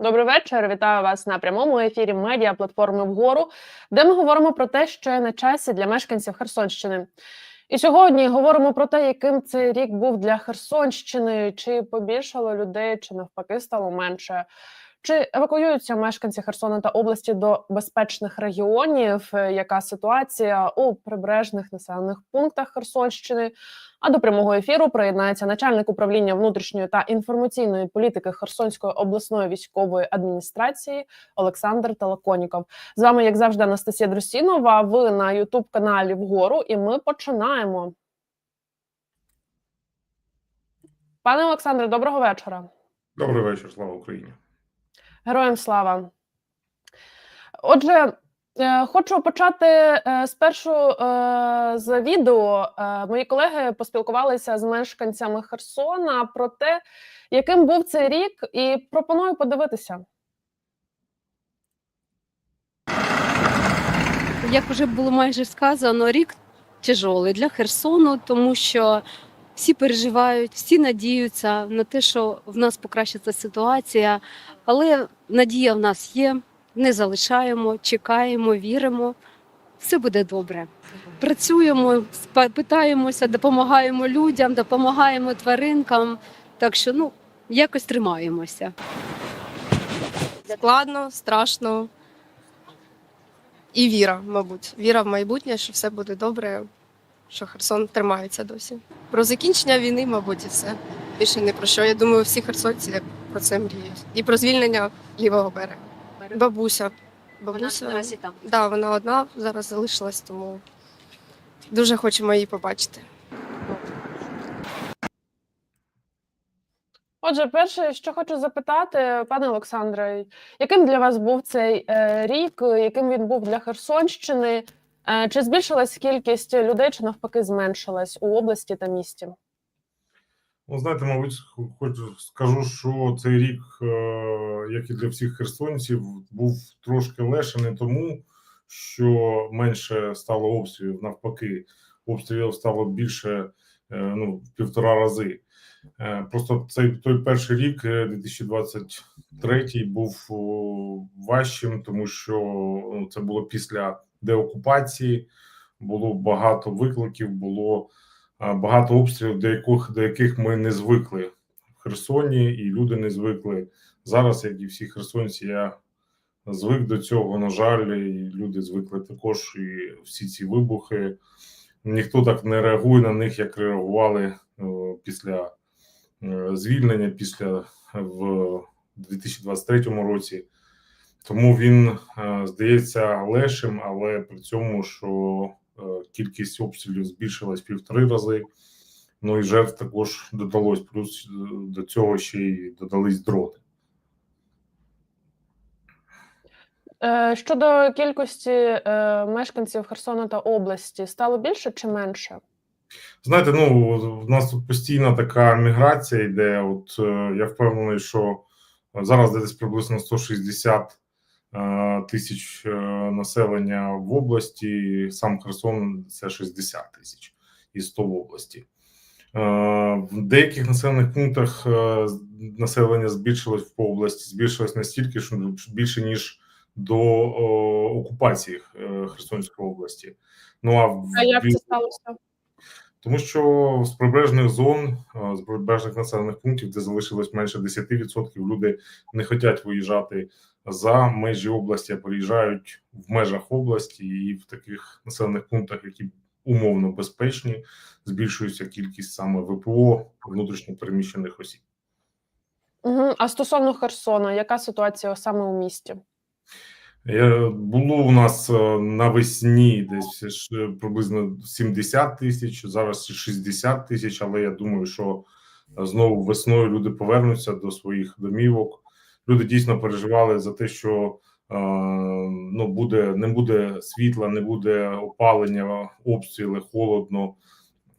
Добрий вечір. Вітаю вас на прямому ефірі медіа платформи вгору, де ми говоримо про те, що є на часі для мешканців Херсонщини. І сьогодні говоримо про те, яким цей рік був для Херсонщини, чи побільшало людей, чи навпаки стало менше. Чи евакуюються мешканці Херсона та області до безпечних регіонів? Е, Яка ситуація у прибережних населених пунктах Херсонщини? А до прямого ефіру приєднається начальник управління внутрішньої та інформаційної політики Херсонської обласної військової адміністрації Олександр Талаконіков. З вами, як завжди, Анастасія Друсінова. Ви на Ютуб каналі Вгору, і ми починаємо. Пане Олександре, доброго вечора. Добрий вечір, слава Україні. Героям слава. Отже, хочу почати е, спершу е, з відео. Е, Мої колеги поспілкувалися з мешканцями Херсона про те, яким був цей рік, і пропоную подивитися. Як вже було майже сказано, рік тяжолий для Херсону, тому що всі переживають, всі надіються на те, що в нас покращиться ситуація. Але надія в нас є. Не залишаємо, чекаємо, віримо. Все буде добре. Працюємо, питаємося, допомагаємо людям, допомагаємо тваринкам. Так що ну якось тримаємося. Складно, страшно. І віра, мабуть. Віра в майбутнє, що все буде добре, що Херсон тримається досі. Про закінчення війни, мабуть, і все. Більше не про що. Я думаю, всі херсонці про це мріють. І про звільнення лівого берега. Бабуся. Бабуся. наразі там. Да, вона одна зараз залишилась, тому дуже хочемо її побачити. Отже, перше, що хочу запитати, пане Олександре, яким для вас був цей е, рік, яким він був для Херсонщини? Е, чи збільшилась кількість людей, чи навпаки зменшилась у області та місті? Ну, знаєте, мабуть, хочу скажу, що цей рік, е, як і для всіх херсонців, був трошки легше не тому, що менше стало обстрілів. Навпаки, обстрілів стало більше е, ну, в півтора рази. Е, Просто цей той перший рік, е, 2023, був важчим, тому що ну, це було після деокупації, було багато викликів, було багато обстрілів, до яких, до яких ми не звикли в Херсоні, і люди не звикли. Зараз, як і всі херсонці, я звик до цього. На жаль, і люди звикли також. І всі ці вибухи. Ніхто так не реагує на них, як реагували е, після е, звільнення, після в 2023 році. Тому він е, здається легшим, але при цьому, що е, кількість обстрілів збільшилась півтори рази. Ну і жертв також додалось. Плюс е, до цього ще й додались дрони. Е, Щодо кількості е, мешканців Херсона та області, стало більше чи менше? Знаєте, ну в нас тут постійна така міграція йде. От е, я впевнений, що зараз десь приблизно 160 е, тисяч е, населення в області. Сам Херсон це 60 тисяч і 100 в області. Е, В деяких населених пунктах е, населення збільшилось по області, збільшилось настільки, що більше ніж до окупації е, Херсонської області. Ну а в А як це сталося? тому що з прибережних зон, е, з прибережних населених пунктів, де залишилось менше 10%, люди не хочуть виїжджати за межі області, а приїжджають в межах області, і в таких населених пунктах, які умовно безпечні, збільшується кількість саме ВПО внутрішньо переміщених осіб. Угу. А стосовно Херсона, яка ситуація саме у місті? Е, Було у нас е, навесні десь е, приблизно 70 тисяч, зараз 60 тисяч, але я думаю, що знову весною люди повернуться до своїх домівок. Люди дійсно переживали за те, що е, ну буде не буде світла, не буде опалення, обстріли, холодно,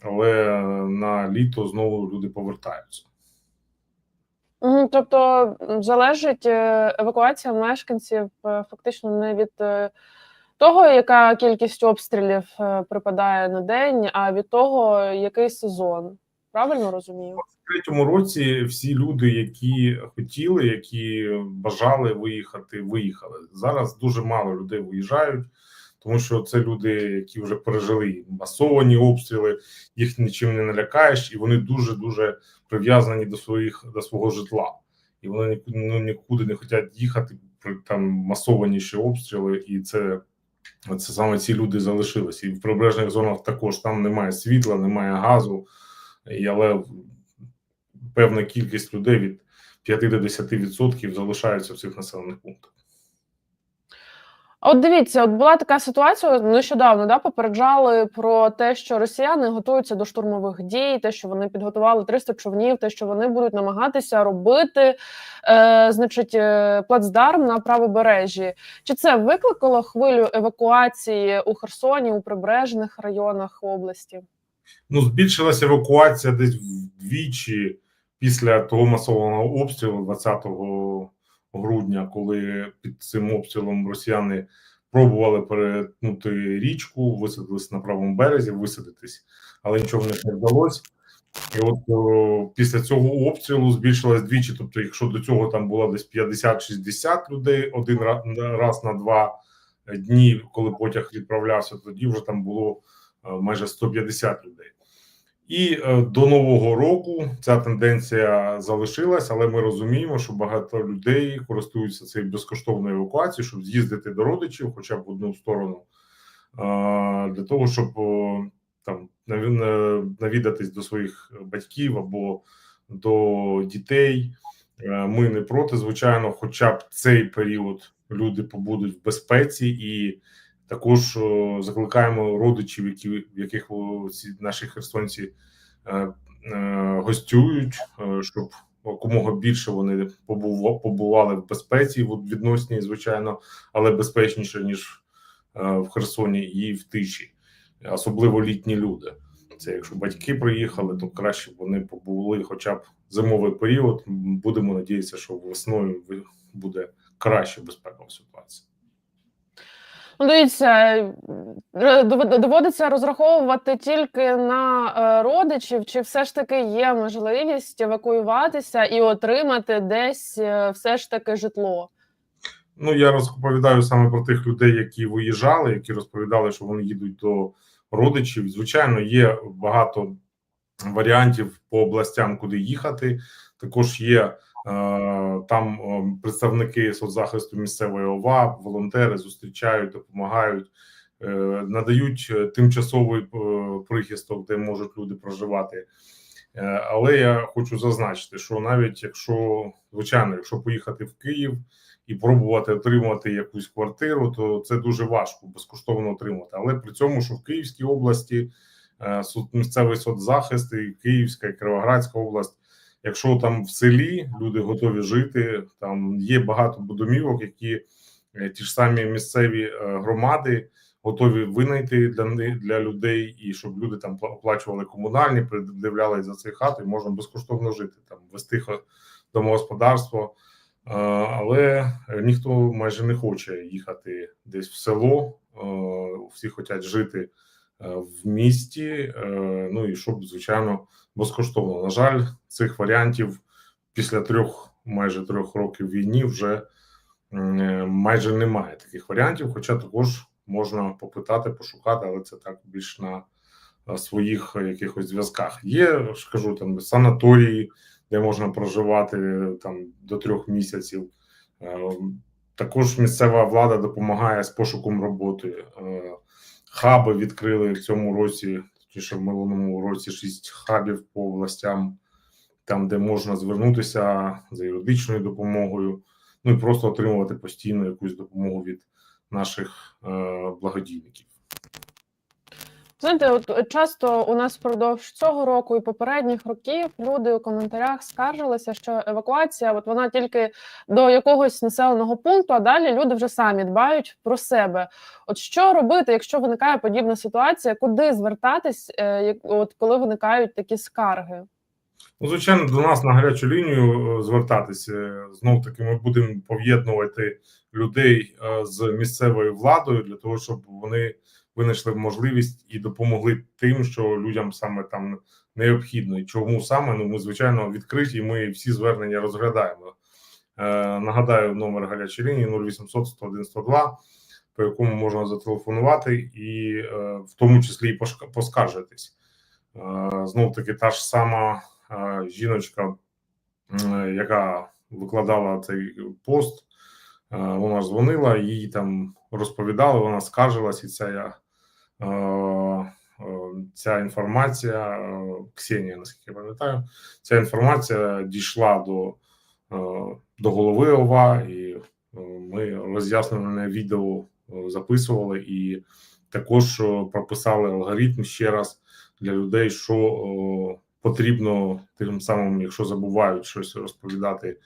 але на літо знову люди повертаються. Тобто залежить е, евакуація мешканців е, фактично не від того, яка кількість обстрілів припадає на день, а від того, який сезон. Правильно розумію? третьому році всі люди, які хотіли, які бажали виїхати, виїхали. Зараз дуже мало людей виїжджають, тому що це люди, які вже пережили масовані обстріли, їх нічим не налякаєш, і вони дуже дуже прив'язані до своїх до свого житла, і вони ну, нікуди не хочуть їхати. При там масовані ще обстріли, і це. Це саме ці люди залишилися, і в прибережних зонах також там немає світла, немає газу, але певна кількість людей від 5 до 10% залишаються в цих населених пунктах. От дивіться, от була така ситуація нещодавно, да, попереджали про те, що росіяни готуються до штурмових дій, те, що вони підготували 300 човнів, те, що вони будуть намагатися робити, е, значить, е, плацдарм на правобережжі. Чи це викликало хвилю евакуації у Херсоні, у прибережних районах області? Ну, збільшилася евакуація десь вдвічі після того масованого обстрілу 20 грудня, коли під цим обстрілом росіяни пробували перетнути річку, висадилися на правому березі, висадитись, але нічого в них не вдалося. І от о, після цього обстрілу збільшилось двічі. Тобто, якщо до цього там було десь 50-60 людей один раз на два дні, коли потяг відправлявся, тоді вже там було майже 150 людей. І е, до нового року ця тенденція залишилась, але ми розуміємо, що багато людей користуються цією безкоштовною евакуацією, щоб з'їздити до родичів, хоча б в одну сторону, е, для того, щоб там наві- навідатись до своїх батьків або до дітей. Е, Ми не проти, звичайно, хоча б цей період люди побудуть в безпеці і також закликаємо родичів, які в яких ці наші херсонці е, е, гостюють, е, щоб якомога більше вони побува- побували в безпеці в відносній, звичайно, але безпечніше ніж в Херсоні і в тиші, особливо літні люди. Це якщо батьки приїхали, то краще вони побули хоча б зимовий період. Будемо надіятися, що весною буде краще безпекова ситуація. Ну, дивіться, доводиться розраховувати тільки на е, родичів, чи все ж таки є можливість евакуюватися і отримати десь е, все ж таки житло. Ну я розповідаю саме про тих людей, які виїжджали, які розповідали, що вони їдуть до родичів. Звичайно, є багато варіантів по областям, куди їхати. Також є там е, представники соцзахисту місцевої ОВА, волонтери зустрічають, допомагають, е, надають е, тимчасовий е, прихисток, де можуть люди проживати. Е, Але я хочу зазначити, що навіть якщо звичайно, якщо поїхати в Київ і пробувати отримати якусь квартиру, то це дуже важко безкоштовно отримати. Але при цьому, що в Київській області е, суд місцевий соцзахист і Київська і Кривоградська область. Якщо там в селі люди готові жити, там є багато домівок, які е, ті ж самі місцеві е, громади готові винайти для для людей, і щоб люди там оплачували комунальні, придивлялись за цей хат, і можна безкоштовно жити, там вести домогосподарство. Е, Але ніхто майже не хоче їхати десь в село. Всі хочуть жити в місті. Ну і щоб, звичайно, безкоштовно. На жаль, цих варіантів після трьох майже трьох років війни вже е, майже немає таких варіантів. Хоча також можна попитати, пошукати, але це так більш на е, своїх якихось зв'язках. Є ж там санаторії, де можна проживати е, там до трьох місяців. Також місцева влада допомагає з пошуком роботи. Хаби відкрили в цьому році, точніше в минулому році шість хабів по областям, там, де можна звернутися за юридичною допомогою, ну і просто отримувати постійно якусь допомогу від наших е, благодійників. Знаєте, от е, часто у нас впродовж цього року і попередніх років люди у коментарях скаржилися, що евакуація, от вона тільки до якогось населеного пункту, а далі люди вже самі дбають про себе. От що робити, якщо виникає подібна ситуація, куди звертатись, е, от коли виникають такі скарги? Ну, звичайно, до нас на гарячу лінію е, звертатися. Знов таки, ми будемо пов'єднувати людей з місцевою владою для того, щоб вони винайшли можливість і допомогли тим, що людям саме там необхідно. І чому саме? Ну ми звичайно відкриті. і Ми всі звернення розглядаємо. Е, нагадаю, номер гарячої лінії 0800 101 102, по якому можна зателефонувати, і е, в тому числі і поскаржитись. Знов таки, та ж сама е, жіночка, м, яка викладала цей пост, е, вона дзвонила, їй там розповідали, вона скаржилась, і ця, е, е, ця інформація, е, Ксенія, наскільки я пам'ятаю, ця інформація дійшла до, е, до голови ОВА, і е, ми роз'яснене відео е, записували і також е, прописали алгоритм ще раз для людей, що потрібно тим самим, якщо забувають щось розповідати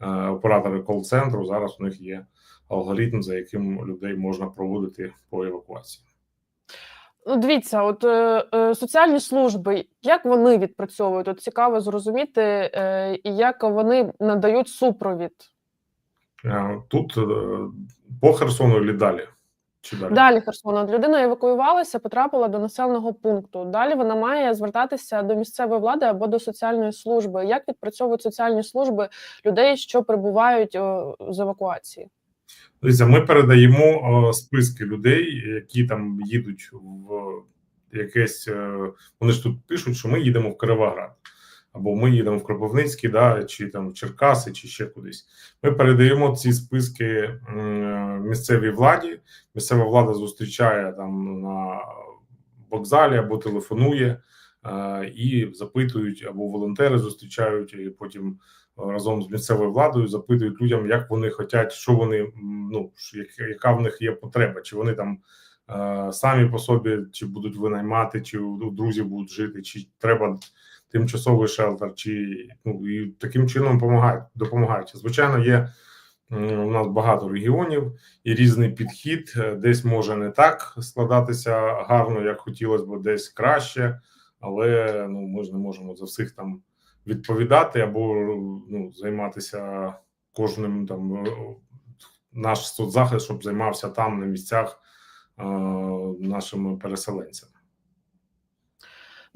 е, оператори кол-центру. Зараз у них є алгоритм, за яким людей можна проводити по евакуації. Ну, дивіться, от е, е, соціальні служби, як вони відпрацьовують? От цікаво зрозуміти, е, і як вони надають супровід. Е, Тут е, по Херсону і далі. Чи далі? Далі Херсона. Людина евакуювалася, потрапила до населеного пункту. Далі вона має звертатися до місцевої влади або до соціальної служби. Як відпрацьовують соціальні служби людей, що прибувають з евакуації? Дивіться, ми передаємо е, списки людей, які там їдуть в якесь. е, Вони ж тут пишуть, що ми їдемо в Кривоград, або ми їдемо в Кропивницький, да, чи там в Черкаси, чи ще кудись. Ми передаємо ці списки місцевій владі. Місцева влада зустрічає там на вокзалі або телефонує е, і запитують, або волонтери зустрічають, і потім разом з місцевою владою запитують людям, як вони хочуть, що вони ну як- яка в них є потреба, чи вони там е, самі по собі, чи будуть винаймати, чи у друзів будуть жити, чи треба тимчасовий шелтер, чи ну і таким чином допомагають. допомагають. Звичайно, є у нас багато регіонів і різний підхід. Е, Десь може не так складатися гарно, як хотілося б, десь краще, але ну ми ж не можемо за всіх там відповідати або ну, займатися кожним там е, наш соцзахист, щоб займався там на місцях е, нашими переселенцями.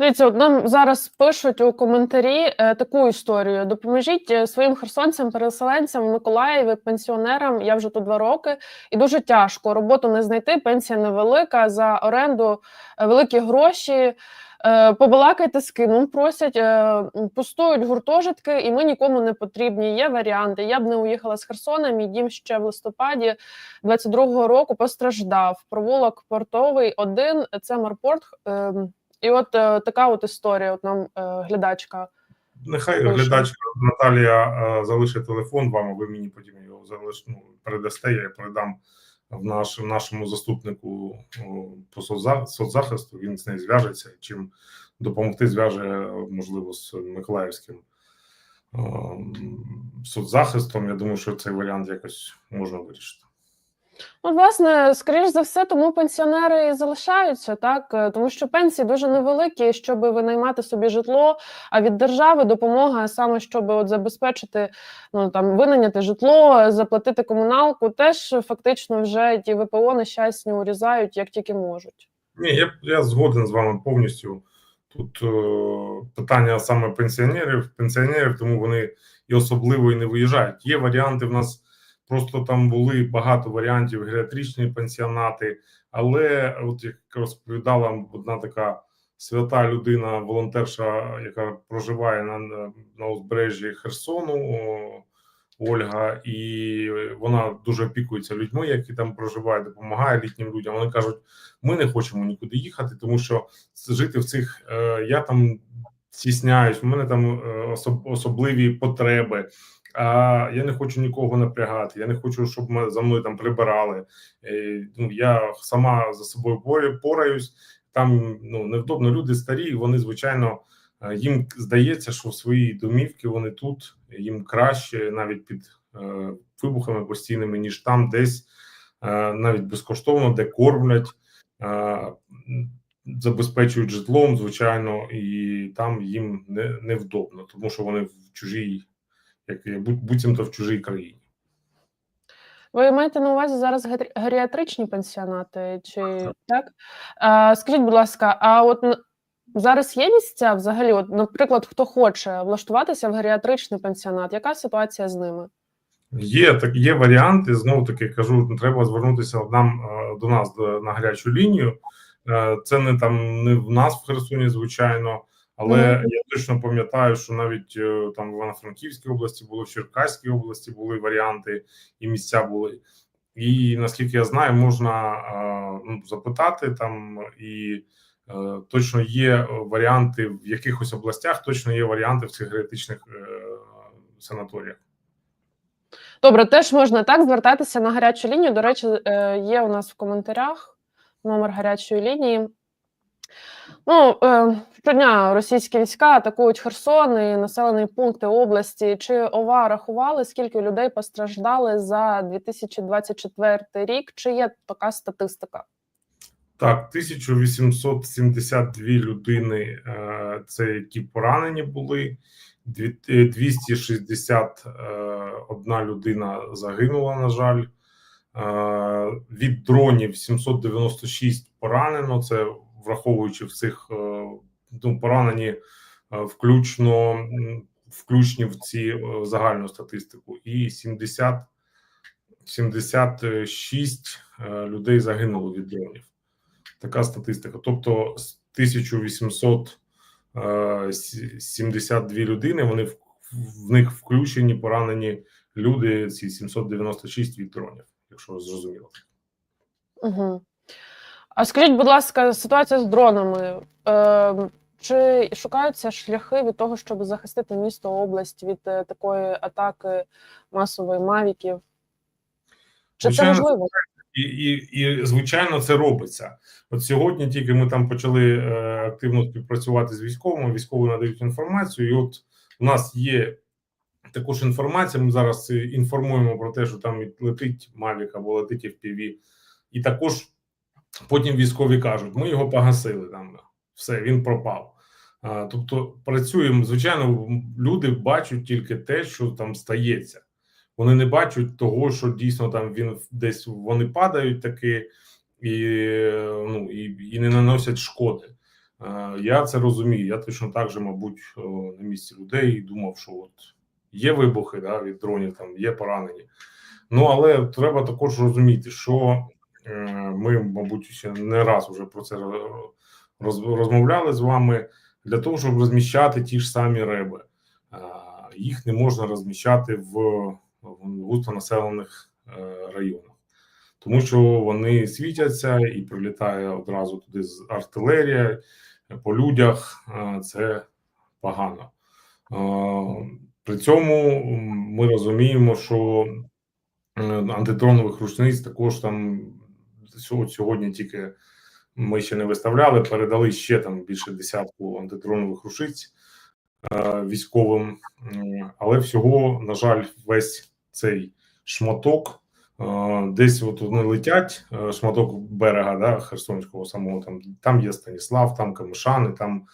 Дивіться, нам зараз пишуть у коментарі е, таку історію: допоможіть е, своїм херсонцям, переселенцям Миколаєві, пенсіонерам. Я вже тут два роки, і дуже тяжко. Роботу не знайти, пенсія невелика за оренду е, великі гроші. Е, Побалакайте з ким. Ну, просять, е, пустують гуртожитки, і ми нікому не потрібні. Є варіанти. Я б не уїхала з Херсона. Мій дім ще в листопаді 22-го року постраждав. Провулок портовий один. Це Марпорт. ем, і от е, така от історія. От нам глядачка. Нехай глядачка Наталія залишить телефон вам, а ви мені потім його залиш, ну, передасте. Я передам в наш, нашому заступнику по соцзахисту. Він з нею зв'яжеться. Чим допомогти зв'яже, можливо, з Миколаївським соцзахистом. Я думаю, що цей варіант якось можна вирішити. Ну, власне, скоріш за все, тому пенсіонери і залишаються, так Е, тому що пенсії дуже невеликі, щоб винаймати собі житло. А від держави допомога саме щоб от забезпечити ну там винайняти житло, заплатити комуналку, теж фактично вже ті ВПО нещасні урізають як тільки можуть. Ні, я, я згоден з вами повністю. Тут е, питання саме пенсіонерів, пенсіонерів, тому вони і особливо і не виїжджають. Є варіанти в нас. Просто там були багато варіантів геріатричні пенсіонати, але от як розповідала одна така свята людина, волонтерша, яка проживає на, на, узбережжі Херсону, Ольга, і вона дуже опікується людьми, які там проживають, допомагає літнім людям. Вони кажуть: ми не хочемо нікуди їхати, тому що жити в цих е, я там стісняюсь, у мене там е, особ, особливі потреби. А я не хочу нікого напрягати. Я не хочу, щоб ми за мною там прибирали. Е, ну я сама за собою пора- пораюсь. Там ну невдобно. Люди старі. Вони звичайно е, їм здається, що в своїй домівки вони тут їм краще, навіть під е, вибухами постійними, ніж там, десь е, навіть безкоштовно, де кормлять, е, забезпечують житлом, звичайно, і там їм не, невдобно, тому що вони в чужій як буцімто в чужій країні. Ви маєте на увазі зараз гері- геріатричні пенсіонати? Чи так? А, скажіть, будь ласка, а от Зараз є місця взагалі, от, наприклад, хто хоче влаштуватися в геріатричний пенсіонат, яка ситуація з ними? Є так, є варіанти. Знову таки кажу, треба звернутися нам е, до нас на гарячу лінію. Е, Це не там не в нас в Херсоні, звичайно, але Мгм. я точно пам'ятаю, що навіть е, там в Івано-Франківській області було, в Черкаській області були варіанти і місця були. І наскільки я знаю, можна ну, запитати там і. е, Точно є варіанти в якихось областях, точно є варіанти в цих геріатричних е, санаторіях. Добре, теж можна так звертатися на гарячу лінію. До речі, є у нас в коментарях номер гарячої лінії. Ну, е, щодня російські війська атакують Херсон і населені пункти області. Чи ОВА рахували, скільки людей постраждали за 2024 рік? Чи є така статистика? Так, 1872 людини е, це які поранені були. Е, 261 людина загинула, на жаль. Е, Від дронів 796 поранено. Це враховуючи в цих е, ну, поранені е, включно включні в ці е, загальну статистику. І 70 76 е, людей загинуло від дронів така статистика. Тобто з 1872 людини вони в, в них включені поранені люди. Ці 796 від дронів, якщо зрозуміло. Угу. А скажіть, будь ласка, ситуація з дронами. Е, чи шукаються шляхи від того, щоб захистити місто, область від е, такої атаки масової мавіків? Чи це можливо? І, і, і звичайно, це робиться. От сьогодні тільки ми там почали е, активно співпрацювати з військовими. Військові надають інформацію. І от у нас є також інформація. Ми зараз е, інформуємо про те, що там летить Мавік або летить FPV. І також потім військові кажуть: ми його погасили там. Все, він пропав. А, тобто працюємо. Звичайно, люди бачать тільки те, що там стається. Вони не бачать того, що дійсно там він десь вони падають таки і ну і, і не наносять шкоди. Е, Я це розумію. Я точно так же, мабуть, на місці людей думав, що от є вибухи да, від дронів, там є поранені. Ну але треба також розуміти, що ми, мабуть, ще не раз вже про це розмовляли з вами для того, щоб розміщати ті ж самі реби. Е, Їх не можна розміщати в густонаселених е, районах, тому що вони світяться і прилітає одразу туди з артилерія по людях. е, Це погано. Е, При цьому ми розуміємо, що е, антидронових рушниць також там сьогодні тільки ми ще не виставляли, передали ще там більше десятку антидронових рушниць е, військовим, але всього, на жаль, весь цей шматок е, десь от вони летять, е, шматок берега да, Херсонського самого там, там є Станіслав, там Камишани, там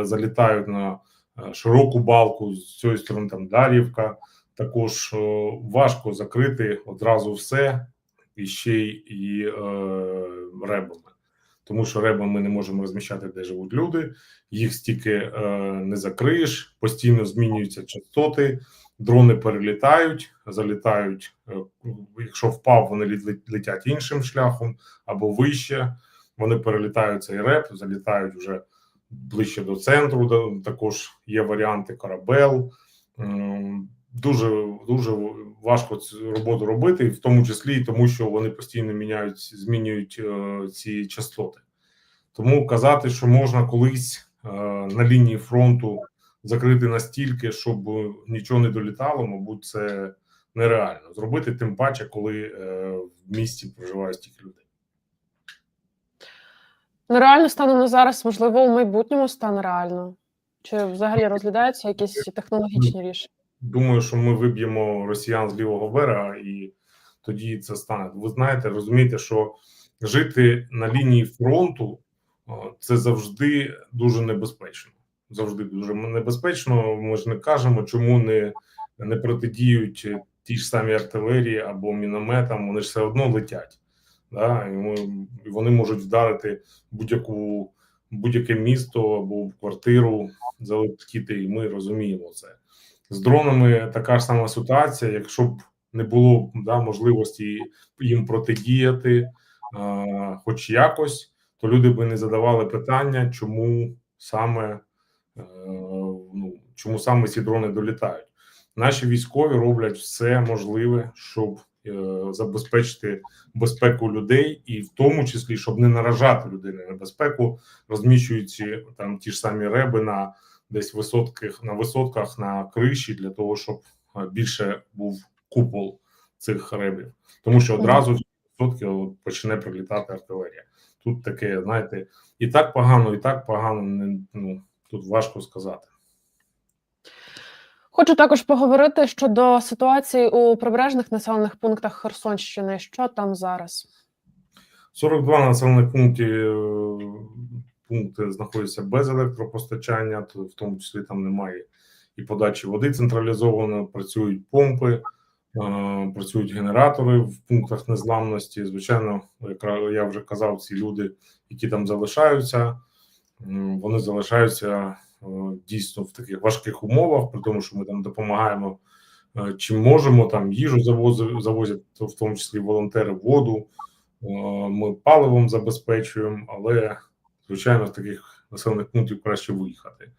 залітають на широку балку, з цієї сторони там Дар'ївка. Також важко закрити одразу все і ще й е, ребами. Тому що реби ми не можемо розміщати, де живуть люди, їх стільки е, не закриєш, постійно змінюються частоти, дрони перелітають, залітають. е, Якщо впав, вони летять іншим шляхом або вище. Вони перелітають цей реп, залітають вже ближче до центру. Також є варіанти корабел. Дуже дуже важко цю роботу робити, в тому числі і тому, що вони постійно міняють, змінюють е, ці частоти. Тому казати, що можна колись е, на лінії фронту закрити настільки, щоб нічого не долітало, мабуть, це нереально зробити, тим паче, коли е, в місті проживає стільки людей. Нереально станом на зараз, можливо, у майбутньому стане реально. Чи взагалі розглядаються якісь технологічні рішення? Думаю, що ми виб'ємо росіян з лівого берега, і тоді це стане. Ви знаєте, розумієте, що жити на лінії фронту це завжди дуже небезпечно. Завжди дуже небезпечно. Ми ж не кажемо, чому не, не протидіють ті ж самі артилерії або мінометам. Вони ж все одно летять. Да? І ми- вони можуть вдарити будь-яку будь-яке місто або квартиру залетіти, і ми розуміємо це. З дронами така ж сама ситуація. Якщо б не було да, можливості їм протидіяти, е, хоч якось, то люди би не задавали питання, чому саме е, ну, чому саме ці дрони долітають. Наші військові роблять все можливе, щоб е, забезпечити безпеку людей, і в тому числі, щоб не наражати людей на небезпеку, розміщують ці там ті ж самі реби на десь висотках на висотках на криші для того, щоб е, більше був купол цих ребів, тому що одразу висотки почне прилітати артилерія. Тут таке, знаєте, і так погано, і так погано. Ну тут важко сказати. Хочу також поговорити щодо ситуації у прибережних населених пунктах Херсонщини. Що там зараз? 42 населених пункти е, пункти знаходяться без електропостачання, то в тому числі там немає і подачі води централізовано, працюють помпи, е, працюють генератори в пунктах незламності. Звичайно, як я вже казав, ці люди, які там залишаються, вони залишаються е, дійсно в таких важких умовах, при тому, що ми там допомагаємо е, чим можемо. Там їжу завозять, завозять в тому числі волонтери, воду. Ми паливом забезпечуємо, але звичайно з таких населених пунктів краще виїхати.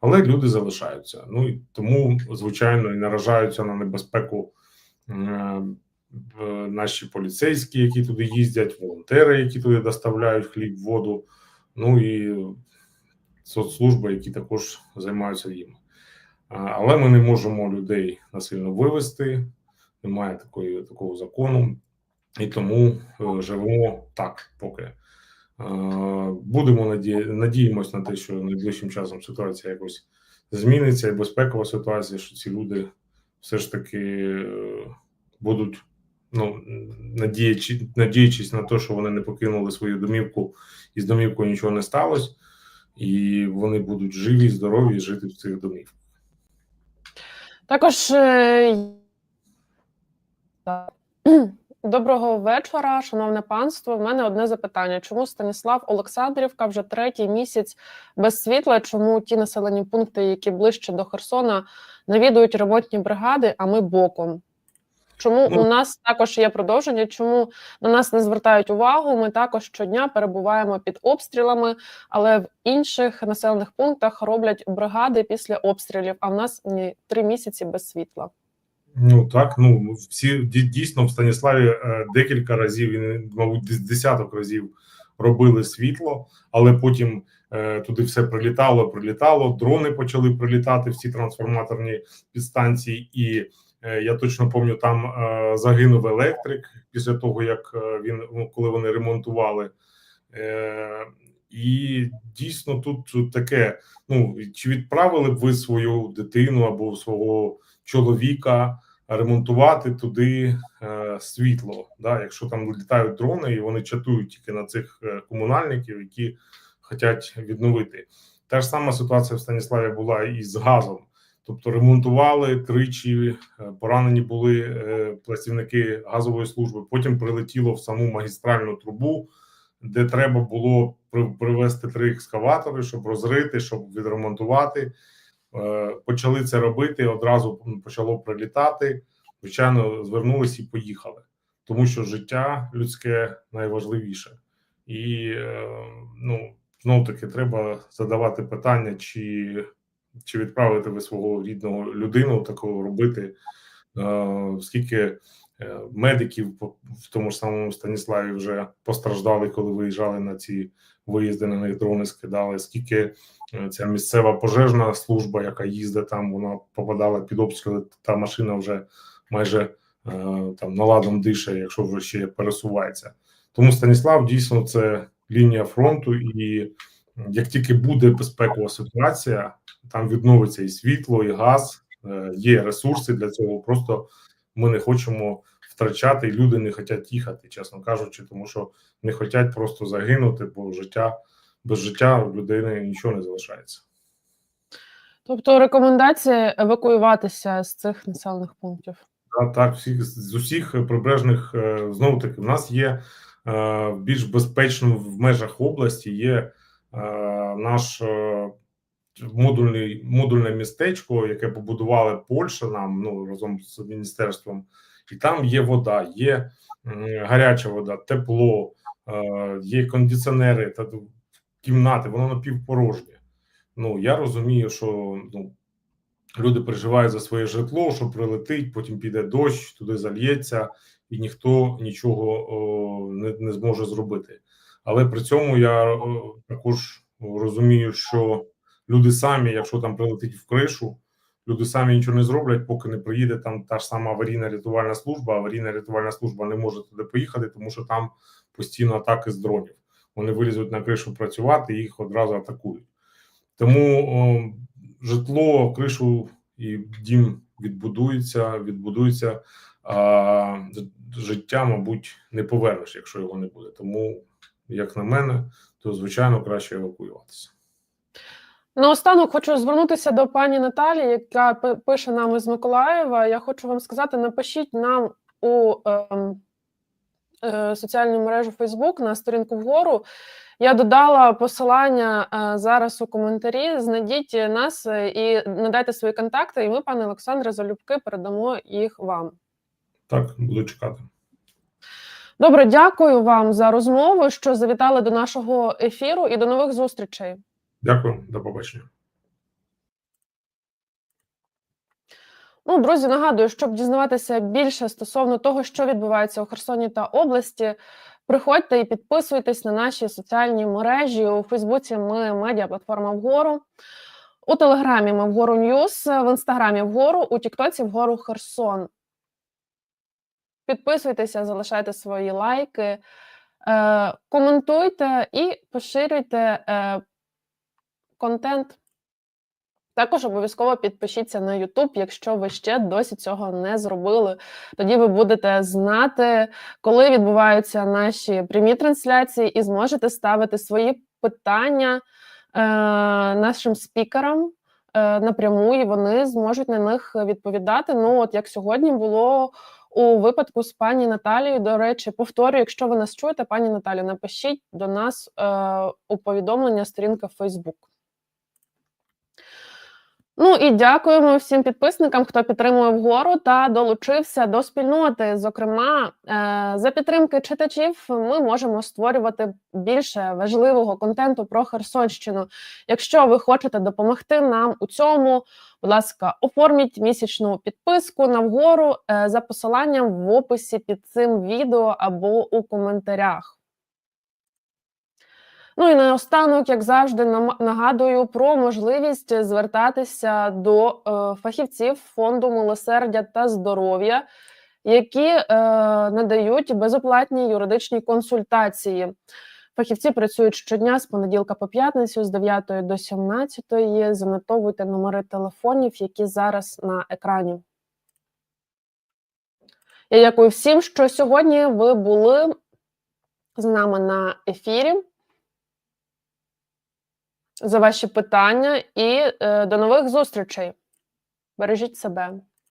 Але люди залишаються. Ну і тому, звичайно, і наражаються на небезпеку е, наші поліцейські, які туди їздять, волонтери, які туди доставляють хліб, воду. Ну і соцслужби, які також займаються їм. Але ми не можемо людей насильно вивести, немає такої, такого закону, і тому е, живемо так поки. Е, Будемо наді... надіємось на те, що найближчим часом ситуація якось зміниться, і безпекова ситуація, що ці люди все ж таки е, будуть ну, надіячи, надіючись на те, що вони не покинули свою домівку, і з домівкою нічого не сталося, і вони будуть живі, здорові жити в цих домівках. Також е. Доброго вечора, шановне панство. В мене одне запитання: чому Станіслав Олександрівка вже третій місяць без світла? Чому ті населені пункти, які ближче до Херсона, навідують ремонтні бригади, а ми боком? Чому Ну- у нас також є продовження? Чому на нас не звертають увагу? Ми також щодня перебуваємо під обстрілами, але в інших населених пунктах роблять бригади після обстрілів. А в нас ні три місяці без світла. Ну так, ну всі дійсно в Станіславі е, декілька разів, мабуть, дес- десяток разів робили світло, але потім е, туди все прилітало, прилітало. Дрони почали прилітати, всі трансформаторні підстанції, і е, я точно пам'ятаю, там загинув електрик після того, як він ну, коли вони ремонтували. І дійсно тут таке: ну чи відправили б ви свою дитину або свого чоловіка ремонтувати туди е, світло. Да? Якщо там літають дрони і вони чатують тільки на цих е, комунальників, які хочуть відновити. Та ж сама ситуація в Станіславі була і з газом. Тобто ремонтували тричі, е, поранені були е, працівники газової служби. Потім прилетіло в саму магістральну трубу, де треба було при- привезти три екскаватори, щоб розрити, щоб відремонтувати. Е, Почали це робити, одразу почало прилітати. Звичайно, звернулися і поїхали, тому що життя людське найважливіше, і е, ну знов таки треба задавати питання, чи, чи відправити ви свого рідного людину такого робити, Е, скільки медиків по- в тому ж самому Станіславі вже постраждали, коли виїжджали на ці виїзди, на них дрони скидали, скільки Е, ця місцева пожежна служба, яка їздить там, вона попадала під обстріли. Та машина вже майже е, там наладом дише, якщо вже ще пересувається. Тому Станіслав дійсно це лінія фронту, і як тільки буде безпекова ситуація, там відновиться і світло, і газ, е, є ресурси для цього. Просто ми не хочемо втрачати, і люди не хочуть їхати, чесно кажучи, тому що не хочуть просто загинути, бо життя без життя в людини нічого не залишається. Тобто рекомендація евакуюватися з цих населених пунктів. Так, так, всіх з усіх прибережних знову таки, в нас є е, більш безпечно в межах області. Є наш е, модульний, модульне містечко, яке побудували Польща нам ну, разом з міністерством, і там є вода, є гаряча вода, тепло, е, є кондиціонери та кімнати, воно напівпорожнє. Ну я розумію, що ну, люди переживають за своє житло, що прилетить, потім піде дощ, туди зальється, і ніхто нічого о, не, не зможе зробити. Але при цьому я о, також розумію, що люди самі, якщо там прилетить в кришу, люди самі нічого не зроблять, поки не приїде там та ж сама аварійна рятувальна служба. Аварійна рятувальна служба не може туди поїхати, тому що там постійно атаки з дронів. Вони вилізуть на кришу працювати, їх одразу атакують. Тому о, житло, кришу і дім відбудується, відбудується. А життя, мабуть, не повернеш, якщо його не буде. Тому, як на мене, то звичайно краще евакуюватися. Наостанок хочу звернутися до пані Наталі, яка пише нам із Миколаєва. Я хочу вам сказати: напишіть нам у ем, е, соціальну мережу Facebook на сторінку вгору. Я додала посилання е, зараз у коментарі. Знайдіть нас е, і надайте свої контакти, і ми, пане Олександре, залюбки передамо їх вам. Так, буду чекати. Добре, дякую вам за розмову, що завітали до нашого ефіру, і до нових зустрічей. Дякую, до побачення. Ну, друзі, нагадую, щоб дізнаватися більше стосовно того, що відбувається у Херсоні та області, приходьте і підписуйтесь на наші соціальні мережі. У Фейсбуці ми медіаплатформа вгору. У Телеграмі ми вгору Ньюс, в інстаграмі вгору, у Тіктоці вгору Херсон. Підписуйтеся, залишайте свої лайки, е, коментуйте і поширюйте е, контент. Також обов'язково підпишіться на YouTube, якщо ви ще досі цього не зробили. Тоді ви будете знати, коли відбуваються наші прямі трансляції, і зможете ставити свої питання е, нашим спікерам е, напряму, і вони зможуть на них відповідати. Ну, от як сьогодні було у випадку з пані Наталією. До речі, повторюю, якщо ви нас чуєте, пані Наталі, напишіть до нас е, у повідомлення сторінка Facebook. Ну і дякуємо всім підписникам, хто підтримує вгору та долучився до спільноти. Зокрема, е, за підтримки читачів ми можемо створювати більше важливого контенту про Херсонщину. Якщо ви хочете допомогти нам у цьому, будь ласка, оформіть місячну підписку на вгору е, за посиланням в описі під цим відео або у коментарях. Ну і наостанок, як завжди, нагадую про можливість звертатися до е, фахівців фонду милосердя та здоров'я, які е, надають безоплатні юридичні консультації. Фахівці працюють щодня з понеділка по п'ятницю, з 9 до 17. Занотовуйте номери телефонів, які зараз на екрані. Я дякую всім, що сьогодні ви були з нами на ефірі за ваші питання і е, до нових зустрічей. Бережіть себе.